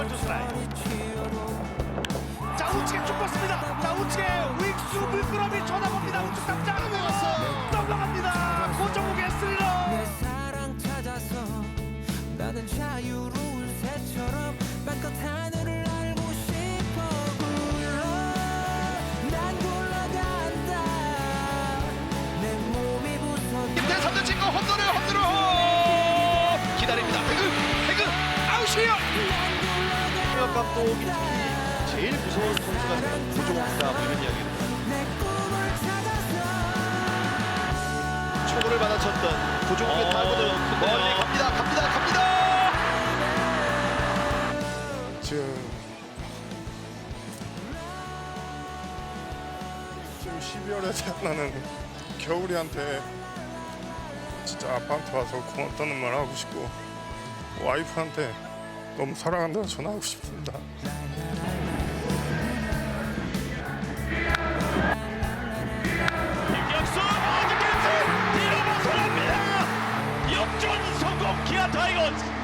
원투 스트라이크 자 우측에 쭉 뻗습니다. 자 우측에 우익수 물끄러미 쳐다봅니다. 우측 당장 넘어갑니다. 고정욱의 스리러. 내 사랑 찾아서 나는 자유로운 새처럼 마껏 하늘을 알고 싶어 굴러 난 굴러간다. 내 몸이 부서져. 김태선도 친구 홈런을 홈런을 기다립니다. 태그 태그 아웃이에요 김현 감독이 제일 무서운 선수가 고종욱이다 뭐 이런 이야기를 초구를 받아쳤던 고종욱의 타구는 멀리 갑니다 갑니다 갑니다! 지금 지금 12월에 태어나는 겨울이한테 진짜 아빠한테 와서 고맙다는 말 하고 싶고 와이프한테 너무 사랑한다고 전화하고 싶습니다. 김경수 어드밴스 뒤로 벗어납니다. 역전 성공 기아 타이거즈